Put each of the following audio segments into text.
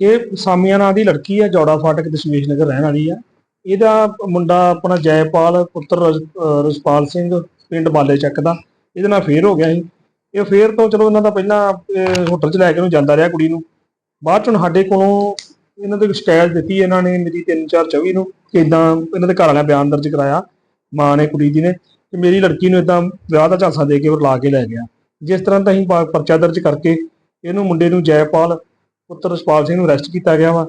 ਇਹ ਸਾਮੀਆਂ ਨਾਂ ਦੀ ਲੜਕੀ ਆ, ਜੌੜਾ ਫਾਟਕ ਦਸ਼ਮੇਸ਼ ਨਗਰ ਰਹਿਣ ਵਾਲੀ ਆ। ਇਹਦਾ ਮੁੰਡਾ ਆਪਣਾ ਜੈਪਾਲ, ਪੁੱਤਰ ਰਜ- ਅਹ ਰਜਪਾਲ ਸਿੰਘ, ਪਿੰਡ ਬਾਲੇ ਚੱਕ ਦਾ। ਇਹਦੇ ਨਾਲ ਫੇਰ ਹੋ ਗਿਆ ਸੀ। ਇਹ ਫੇਰ ਤੋਂ ਚਲੋ ਇਹਨਾਂ ਦਾ ਪਹਿਲਾਂ ਹੋਟਲ 'ਚ ਲੈ ਕੇ ਉਹਨੂੰ ਜਾਂਦਾ ਰਿਹਾ ਕੁੜੀ ਨੂੰ। ਬਾਅਦ 'ਚ ਸਾਡੇ ਕੋਲੋਂ ਇਹਨਾਂ ਦੇ ਸ਼ਿਕਾਇਤ ਦਿੱਤੀ ਇਹਨਾਂ ਨੇ ਮੇਰੀ 3424 ਨੂੰ ਕਿ ਇਦਾਂ ਇਹਨਾਂ ਦੇ ਘਰ ਵਾਲਿਆਂ ਬਿਆਨ ਦਰਜ ਕਰਾਇਆ, ਮਾਂ ਨੇ, ਕੁੜੀ ਦੀ ਨੇ। ਕਿ ਮੇਰੀ ਲੜਕੀ ਨੂੰ ਇਦਾਂ ਵਿਆਹ ਦਾ ਝਾਂਸਾ ਦੇ ਕੇ ਉਹ ਲਾ ਕੇ ਲੈ ਗਿਆ। ਜਿਸ ਤਰ੍ਹਾਂ ਤਾਂ ਅਸੀਂ ਪਰਚਾ ਦਰਜ ਕਰਕੇ ਇਹਨੂੰ ਮੁੰਡੇ ਨੂੰ ਜੈਪਾਲ ਪੁੱਤਰ ਰਸਪਾਲ ਸਿੰਘ ਨੂੰ ਅਰੈਸਟ ਕੀਤਾ ਗਿਆ ਵਾ।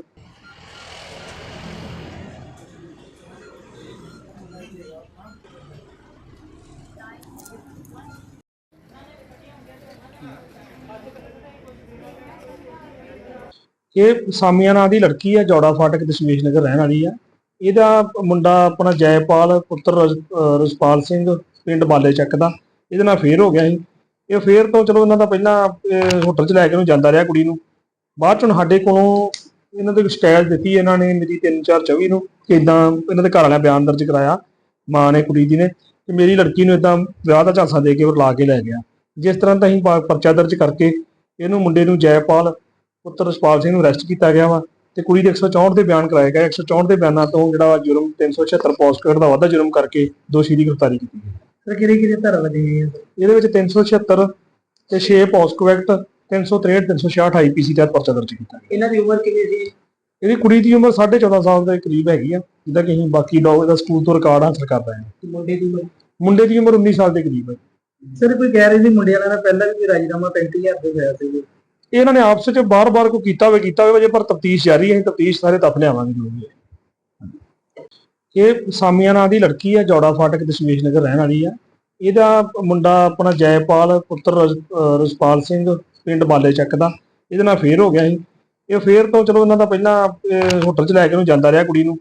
ਇਹ ਸਾਮੀਆਂ ਨਾਂ ਦੀ ਲੜਕੀ ਹੈ ਜੋੜਾ ਫਾਟਕ ਦਸ਼ਮੇਸ਼ ਨਗਰ ਰਹਿਣ ਵਾਲੀ ਆ। ਇਹਦਾ ਮੁੰਡਾ ਆਪਣਾ ਜੈਪਾਲ, ਪੁੱਤਰ ਰਜ- ਅਹ ਰਜਪਾਲ ਸਿੰਘ, ਪਿੰਡ ਬਾਲੇ ਚੱਕ ਦਾ। ਇਹਦੇ ਨਾਲ ਫੇਰ ਹੋ ਗਿਆ ਸੀ। ਇਹ ਫੇਰ ਤੋਂ ਚਲੋ ਇਹਨਾਂ ਦਾ ਪਹਿਲਾਂ ਹੋਟਲ 'ਚ ਲੈ ਕੇ ਉਹਨੂੰ ਜਾਂਦਾ ਰਿਹਾ ਕੁੜੀ ਨੂੰ। ਬਾਅਦ 'ਚ ਸਾਡੇ ਕੋਲੋਂ ਇਹਨਾਂ ਦੇ ਸ਼ਿਕਾਇਤ ਦਿੱਤੀ ਇਹਨਾਂ ਨੇ ਮੇਰੀ 3424 ਨੂੰ ਕਿ ਇਦਾਂ ਇਹਨਾਂ ਦੇ ਘਰ ਵਾਲਿਆਂ ਬਿਆਨ ਦਰਜ ਕਰਾਇਆ ਮਾਂ ਨੇ ਕੁੜੀ ਦੀ ਨੇ ਕਿ ਮੇਰੀ ਲੜਕੀ ਨੂੰ ਇਦਾਂ ਵਿਆਹ ਦਾ ਝਾਂਸਾ ਦੇ ਕੇ ਉਹ ਲਾ ਕੇ ਲੈ ਗਿਆ। ਜਿਸ ਤਰ੍ਹਾਂ ਅਸੀਂ ਪਾ- ਪਰਚਾ ਦਰਜ ਕਰਕੇ ਇਹਨੂੰ ਮੁੰਡੇ ਨੂੰ ਜੈਪਾਲ ਪੁੱਤਰ ਰਸਪਾਲ ਸਿੰਘ ਨੂੰ ਅਰੈਸਟ ਕੀਤਾ ਗਿਆ ਵਾ ਤੇ ਕੁੜੀ ਦੇ 164 ਦੇ ਬਿਆਨ ਕਰਾਏ ਗਏ। 164 ਦੇ ਬਿਆਨਾਂ ਤੋਂ ਜਿਹੜਾ ਜੁਰਮ 376 ਪੋਸਟਕਾਰਡ ਦਾ ਵਾਧਾ ਜੁਰਮ ਕਰਕੇ ਦੋਸ਼ੀ ਦੀ ਗ੍ਰਿਫਤਾਰੀ ਕੀਤੀ ਗਈ। ਸਰ ਕਿਹੜੀ ਕਿਹੜੀ ਧਾਰਾ ਲੱਗੀ ਹੈ ਇਹਦੇ ਵਿੱਚ 376 ਤੇ 6 ਪੋਸਕੋ ਐਕਟ 363 366 ਆਈਪੀਸੀ ਤਹਿਤ ਪਰਚਾ ਦਰਜ ਕੀਤਾ ਗਿਆ। ਇਹਨਾਂ ਦੀ ਉਮਰ ਕਿੰਨੀ ਸੀ? ਇਹਦੀ ਕੁੜੀ ਦੀ ਉਮਰ 14.5 ਸਾਲ ਦੇ ਕਰੀਬ ਹੈਗੀ ਆ ਜਿਹਦਾ ਕਿ ਅਸੀਂ ਬਾਕੀ ਡੌਗ ਦਾ ਸਕੂਲ ਤੋਂ ਰਿਕਾਰਡ ਹਾਸਲ ਕਰ ਰਹੇ ਹਾਂ। ਮੁੰਡੇ ਦੀ ਉਮਰ? ਮੁੰਡੇ ਦੀ ਉਮਰ 19 ਸਾਲ ਦੇ ਕਰੀਬ ਹੈ। ਸਰ ਕੋਈ ਕਹਿ ਰਹੀ ਸੀ ਮੁੰਡੇ ਵਾਲਿਆਂ ਨਾਲ ਪਹਿਲਾਂ ਵੀ ਰਾਜੀਨਾਮਾ 35000 ਦੇ ਹੋਇਆ ਸੀ? ਇਹ ਇਹਨਾਂ ਨੇ ਆਪਸ ਵਿੱਚ ਬਾਰ-ਬਾਰ ਕੋ ਕੀਤਾ ਹੋਵੇ ਕੀਤਾ ਹੋਵੇ ਜੇ ਪਰ ਤਫਤੀਸ਼ ਜਾਰੀ ਹੈ ਤਫਤੀਸ਼ ਸਾਰੇ ਤੱਥ ਲਿਆਵਾਂਗੇ ਜੋ ਵੀ ਹੈ। ਇਹ ਸਾਮੀਆਂ ਨਾਂ ਦੀ ਲੜਕੀ ਆ ਜੌੜਾ ਫਾਟਕ ਦਸ਼ਮੇਸ਼ ਨਗਰ ਰਹਿਣ ਵਾਲੀ ਆ। ਇਹਦਾ ਮੁੰਡਾ ਆਪਣਾ ਜੈਪਾਲ ਪੁੱਤਰ ਰਜਪਾਲ ਸਿੰਘ ਪਿੰਡ ਬਾਲੇ ਚੱਕ ਦਾ, ਇਹਦੇ ਨਾਲ ਫੇਰ ਹੋ ਗਿਆ ਸੀ ਇਹ ਫੇਰ ਤੋਂ ਚਲੋ ਇਹਨਾਂ ਦਾ ਪਹਿਲਾਂ ਹੋਟਲ 'ਚ ਲੈ ਕੇ ਉਹਨੂੰ ਜਾਂਦਾ ਰਿਹਾ ਕੁੜੀ ਨੂੰ।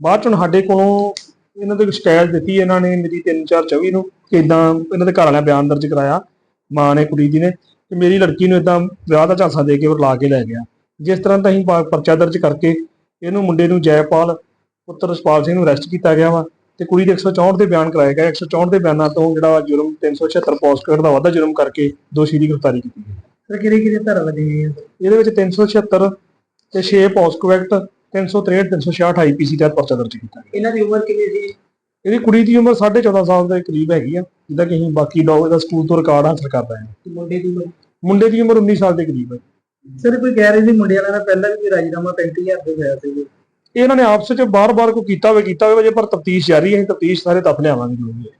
ਬਾਅਦ 'ਚ ਸਾਡੇ ਕੋਲੋਂ ਇਹਨਾਂ ਦੇ ਸ਼ਿਕਾਇਤ ਦਿੱਤੀ ਇਹਨਾਂ ਨੇ ਮੇਰੀ 3424 ਨੂੰ, ਕਿ ਇਦਾਂ ਇਹਨਾਂ ਦੇ ਘਰ ਵਾਲਿਆਂ ਬਿਆਨ ਦਰਜ ਕਰਾਇਆ, ਮਾਂ ਨੇ, ਕੁੜੀ ਦੀ ਨੇ ਕਿ ਮੇਰੀ ਲੜਕੀ ਨੂੰ ਇਦਾਂ ਵਿਆਹ ਦਾ ਝਾਂਸਾ ਦੇ ਕੇ ਉਹ ਲਾ ਕੇ ਲੈ ਗਿਆ। ਜਿਸ ਤਰ੍ਹਾਂ ਤਾਂ ਅਸੀਂ ਪਰਚਾ ਦਰਜ ਕਰਕੇ ਇਹਨੂੰ ਮੁੰਡੇ ਨੂੰ ਜੈਪਾਲ, ਪੁੱਤਰ ਰਸਪਾਲ ਸਿੰਘ ਨੂੰ ਅਰੈਸਟ ਕੀਤਾ ਗਿਆ ਵਾ, ਤੇ ਕੁੜੀ ਦੇ 164 ਦੇ ਬਿਆਨ ਕਰਾਏ ਗਏ। 164 ਦੇ ਬਿਆਨਾਂ ਤੋਂ ਜਿਹੜਾ ਜੁਰਮ 376 ਪੋਸਟਕਾਰਡ ਦਾ ਵਾਧਾ ਜੁਰਮ ਕਰਕੇ ਦੋਸ਼ੀ ਦੀ ਗ੍ਰਿਫਤਾਰੀ ਕੀਤੀ ਗਈ। ਸਰ ਕਿਹੜੀ ਕਿਹੜੀ ਧਾਰਾ ਲੱਗੀ ਗਈ ਹੈ ਇਹਦੇ ਵਿੱਚ 376 ਤੇ 6 ਪੋਸਕੋ ਐਕਟ 363 366 ਆਈਪੀਸੀ ਤਹਿਤ ਪਰਚਾ ਦਰਜ ਕੀਤਾ ਗਿਆ। ਇਹਨਾਂ ਦੀ ਉਮਰ ਕਿੰਨੀ ਸੀ? ਇਹਦੀ ਕੁੜੀ ਦੀ ਉਮਰ 14.5 ਸਾਲ ਦੇ ਕਰੀਬ ਹੈਗੀ ਆ ਜਿਹਦਾ ਕਿ ਅਸੀਂ ਬਾਕੀ ਡੌਗ ਦਾ ਸਕੂਲ ਤੋਂ ਰਿਕਾਰਡ ਹਾਸਲ ਕਰ ਰਹੇ ਹਾਂ। ਮੁੰਡੇ ਦੀ ਉਮਰ? ਮੁੰਡੇ ਦੀ ਉਮਰ 19 ਸਾਲ ਦੇ ਕਰੀਬ ਹੈ। ਸਰ ਕੋਈ ਕਹਿ ਰਹੀ ਸੀ ਮੁੰਡੇ ਵਾਲਿਆਂ ਨਾਲ ਪਹਿਲਾਂ ਵੀ ਰਾਜੀਨਾਮਾ 35000 ਦੇ ਹੋਇਆ ਸੀ? ਇਹ ਇਹਨਾਂ ਨੇ ਆਪਸ ਵਿੱਚ ਬਾਰ-ਬਾਰ ਕੋ ਕੀਤਾ ਹੋਵੇ ਕੀਤਾ ਹੋਵੇ ਜੇ ਪਰ ਤਫਤੀਸ਼ ਜਾਰੀ ਹੈ ਤਫਤੀਸ਼ ਸਾਰੇ ਤੱਥ ਲਿਆਵਾਂਗੇ ਜੋ ਵੀ ਹੈ।